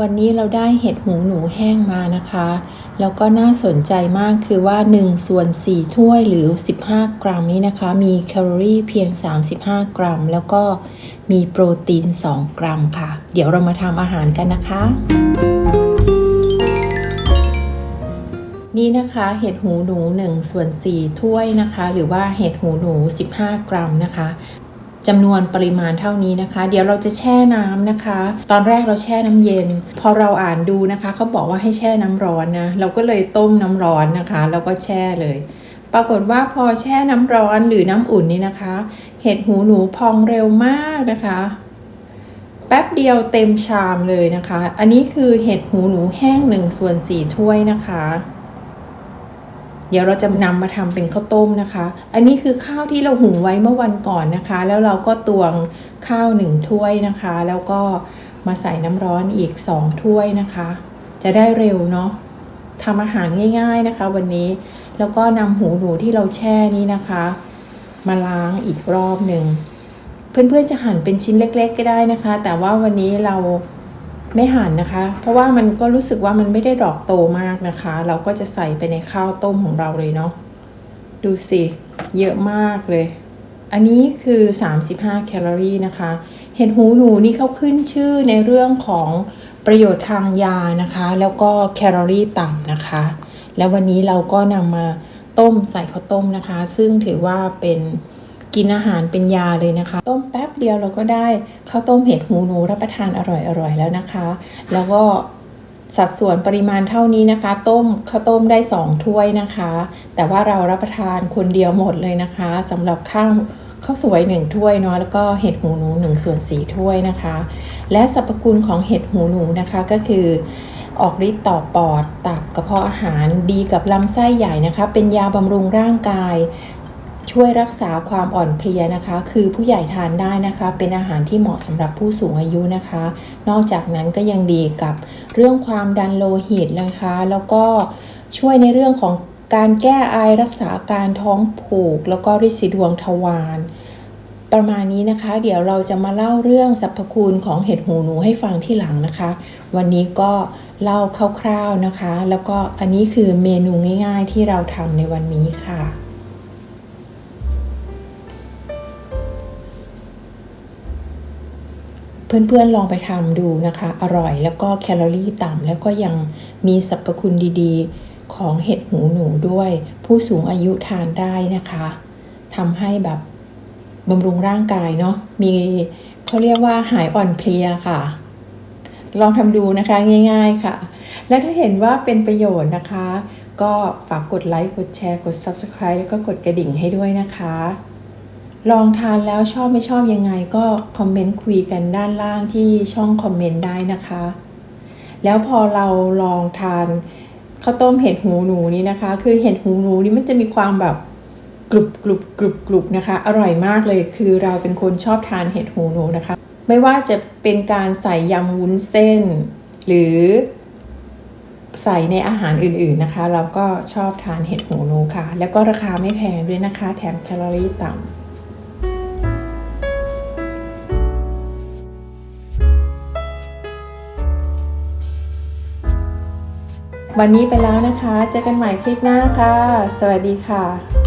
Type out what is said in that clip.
วันนี้เราได้เห็ดหูหนูแห้งมานะคะ แล้วก็น่าสนใจมากคือว่า1ส่วน4ถ้วยหรือ 15 กรัมนี้นะคะ มีแคลอรี่เพียง 35 กรัม แล้วก็มีโปรตีน 2 กรัมค่ะ เดี๋ยวเรามาทำอาหารกันนะคะ นี่นะคะเห็ดหูหนู1ส่วน4ถ้วยนะคะ หรือว่าเห็ดหูหนู 15 กรัมนะคะ จำนวนปริมาณเท่านี้นะคะ เดี๋ยวเราจะแช่น้ำนะคะ ตอนแรกเราแช่น้ำเย็น พอเราอ่านดูนะคะเขาบอกว่าให้แช่น้ำร้อนนะ เราก็เลยต้มน้ำร้อนนะคะแล้วก็แช่เลย ปรากฏว่าพอแช่น้ำร้อนหรือน้ำอุ่นนี่นะคะ เห็ดหูหนูพองเร็วมากนะคะแป๊บเดียวเต็มชามเลยนะคะ อันนี้คือเห็ดหูหนูแห้ง1ส่วน4ถ้วยนะคะ เดี๋ยวเราจะนำมาทำเป็นข้าวต้มนะคะ อันนี้คือข้าวที่เราหุงไว้เมื่อวันก่อนนะคะ แล้วเราก็ตวงข้าวหนึ่งถ้วยนะคะ แล้วก็มาใส่น้ำร้อนอีกสองถ้วยนะคะ จะได้เร็วเนาะทำอาหารง่าย ๆนะคะ วันนี้แล้วก็นำหูหนูที่เราแช่นี้นะคะ มาล้างอีกรอบหนึ่งเพื่อนๆจะหั่นเป็นชิ้นเล็ก ๆ ก็ได้นะคะ แต่ว่าวันนี้เรา ไม่หั่นนะคะ เพราะว่ามันก็รู้สึกว่ามันไม่ได้ดอกโตมากนะคะ เราก็จะใส่ไปในข้าวต้มของเราเลยเนาะดูสิเยอะมากเลย อันนี้คือ 35 แคลอรี่นะคะ เห็ดหูหนูนี่เขาขึ้นชื่อในเรื่องของประโยชน์ทางยานะคะ แล้วก็แคลอรี่ต่ำนะคะ แล้ววันนี้เราก็นำมาต้มใส่ข้าวต้มนะคะ ซึ่งถือว่าเป็น กินอาหารเป็นยาเลยนะคะ ต้มแป๊บเดียวเราก็ได้ข้าวต้มเห็ดหูหนูรับประทานอร่อยๆแล้วนะคะ แล้วก็สัดส่วนปริมาณเท่านี้นะคะ ต้มข้าวต้มได้ 2 ถ้วยนะคะ แต่ว่าเรารับประทานคนเดียวหมดเลยนะคะสำหรับข้าวข้าวสวย 1 ถ้วยเนาะแล้วก็เห็ดหูหนู1ส่วน4ถ้วยนะคะ และสรรพคุณของเห็ดหูหนูนะคะก็คือออกฤทธิ์ต่อปอด ตับกระเพาะอาหารดีกับลำไส้ใหญ่นะคะ เป็นยาบำรุงร่างกาย ช่วยรักษาความอ่อนเพลียนะคะ คือผู้ใหญ่ทานได้นะคะ เป็นอาหารที่เหมาะสำหรับผู้สูงอายุนะคะ นอกจากนั้นก็ยังดีกับเรื่องความดันโลหิตนะคะ แล้วก็ช่วยในเรื่องของการแก้ไอรักษาการท้องผูก แล้วก็ริดสีดวงทวารประมาณนี้นะคะ เดี๋ยวเราจะมาเล่าเรื่องสรรพคุณของเห็ดหูหนูให้ฟังที่หลังนะคะ วันนี้ก็เล่าคร่าวๆนะคะ แล้วก็อันนี้คือเมนูง่าย ๆ ที่เราทำในวันนี้ค่ะ เพื่อนๆลองไปทำดูนะคะ อร่อยแล้วก็แคลอรี่ต่ำแล้วก็ยังมีสรรพคุณดีๆ ของเห็ดหูหนูด้วย ผู้สูงอายุทานได้นะคะทำให้แบบบำรุงร่างกายเนาะมีเขาเรียกว่าหายอ่อนเพลียค่ะ ลองทำดูนะคะง่าย ๆค่ะ และถ้าเห็นว่าเป็นประโยชน์นะคะ ก็ฝากกดไลค์กดแชร์กด Subscribe แล้วก็กดกระดิ่งให้ด้วยนะคะ ลองทานแล้วชอบไม่ชอบยังไงก็คอมเมนต์คุยกันด้านล่างที่ช่องคอมเมนต์ได้นะคะ แล้วพอเราลองทานข้าวต้มเห็ดหูหนูนี่นะคะ คือเห็ดหูหนูนี่มันจะมีความแบบกรุบกรุบกรุบกรุบนะคะ อร่อยมากเลยคือเราเป็นคนชอบทานเห็ดหูหนูนะคะ ไม่ว่าจะเป็นการใส่ยำวุ้นเส้น หรือใส่ในอาหารอื่นๆนะคะ เราก็ชอบทานเห็ดหูหนูค่ะ แล้วก็ราคาไม่แพงด้วยนะคะ แถมแคลอรี่ต่ำ วันนี้ไปแล้วนะคะ เจอกันใหม่คลิปหน้าค่ะ สวัสดีค่ะ